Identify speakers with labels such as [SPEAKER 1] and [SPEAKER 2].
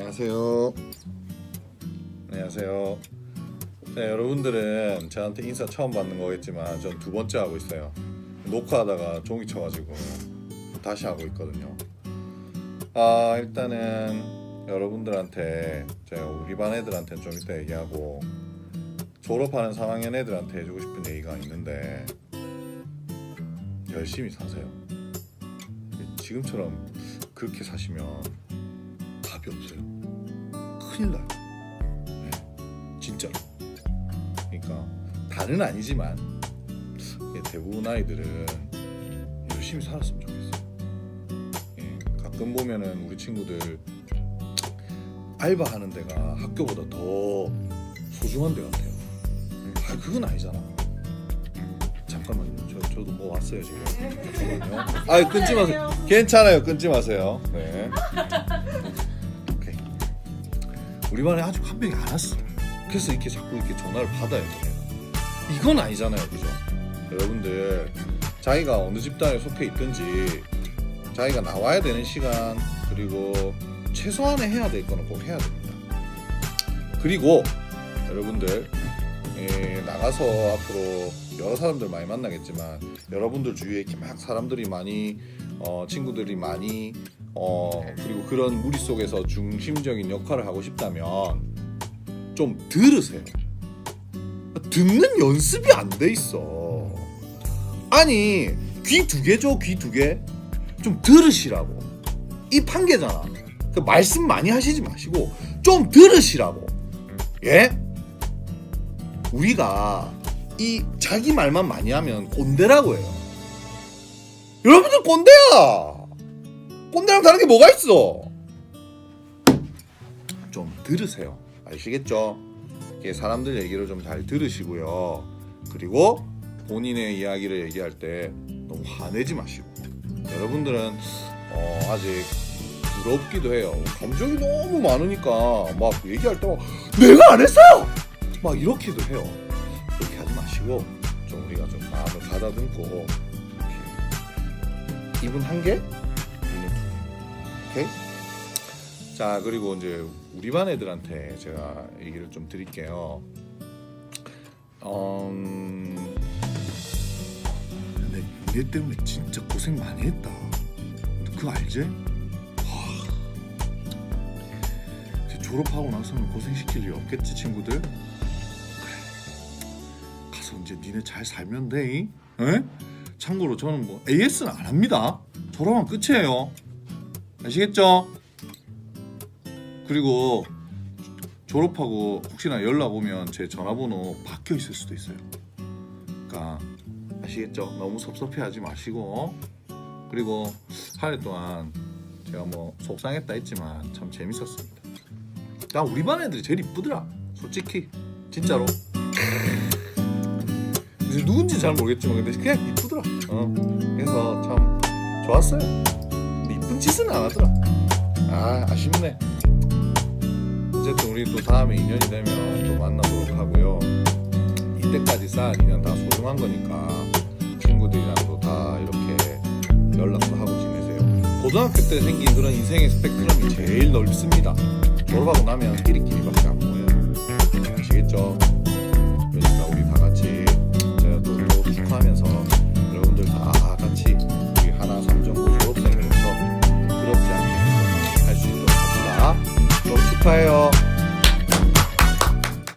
[SPEAKER 1] 안녕하세요. 안녕하세요. 네, 여러분들은 저한테 인사 처음 받는 거겠지만 전 두 번째 하고 있어요. 녹화하다가 종이 쳐가지고 다시 하고 있거든요. 아 일단은 여러분들한테 제가 우리 반 애들한테는 좀 이따 얘기하고 졸업하는 3학년 애들한테 해주고 싶은 얘기가 있는데 열심히 사세요. 지금처럼 그렇게 사시면 답이 없어요. 큰일 나요. 네, 진짜로. 그러니까 다는 아니지만 예, 대부분 아이들은 열심히 살았으면 좋겠어요. 예, 가끔 보면은 우리 친구들 알바하는 데가 학교보다 더 소중한 데 같아요. 아 그건 아니잖아. 잠깐만요. 저 저도 뭐 왔어요 지금. 잠깐만요. 아 끊지 마세요. 괜찮아요. 끊지 마세요. 네. 우리 반에 아직 한 명이 안 왔어. 그래서 이렇게 자꾸 이렇게 전화를 받아요. 저희가. 이건 아니잖아요, 그죠? 여러분들 자기가 어느 집단에 속해 있든지 자기가 나와야 되는 시간 그리고 최소한의 해야 될 거는 꼭 해야 됩니다. 그리고 여러분들 예, 나가서 앞으로 여러 사람들 많이 만나겠지만 여러분들 주위에 이렇게 막 사람들이 많이 어, 친구들이 많이 어, 그리고 그런 무리 속에서 중심적인 역할을 하고 싶다면 좀 들으세요. 듣는 연습이 안 돼 있어. 아니 귀 두개 줘, 귀두 개. 좀 들으시라고. 입 한 개잖아. 그 말씀 많이 하시지 마시고 좀 들으시라고. 예? 우리가 이 자기 말만 많이 하면 꼰대라고 해요. 여러분들 꼰대야. 꼰대랑 다른 게 뭐가 있어? 좀 들으세요. 아시겠죠? 사람들 얘기를 좀 잘 들으시고요. 그리고 본인의 이야기를 얘기할 때 너무 화내지 마시고. 여러분들은 어, 아직 부럽기도 해요. 감정이 너무 많으니까 막 얘기할 때 막, 내가 안 했어요. 막 이렇게도 해요. 그렇게 하지 마시고 좀 우리가 좀 마음을 가다듬고 입은 한 개. 오케이? 자 그리고 이제 우리 반 애들한테 제가 얘기를 좀 드릴게요. 음... 근데 얘 때문에 진짜 고생 많이 했다. 너 그거 알지? 와. 졸업하고 나서는 고생시킬 일 없겠지 친구들? 가서 이제 니네 잘 살면 돼. 잉? 에? 참고로 저는 뭐 AS는 안 합니다. 졸업하면 끝이에요. 아시겠죠? 그리고 졸업하고 혹시나 연락 오면 제 전화번호 바뀌어 있을 수도 있어요. 그러니까 아시겠죠? 너무 섭섭해하지 마시고 그리고 한 해 동안 제가 뭐 속상했다 했지만 참 재밌었습니다. 나 우리 반 애들이 제일 이쁘더라. 솔직히 진짜로. 누군지 잘 모르겠지만 근데 그냥 이쁘더라. 어. 그래서 참 좋았어요. 이쁜 짓은 안 하더라. 아 아쉽네. 어쨌든 우리 또 다음에 인연이 되면 또 만나도록 하고요. 이때까지 쌓은 인연 다 소중한 거니까 친구들이랑도 다 이렇게 연락도 하고 지내세요. 고등학교 때 생긴 그런 인생의 스펙트럼이 제일 넓습니다. 졸업하고 나면 끼리끼리밖에 안 보여요. 아시겠죠? 졸업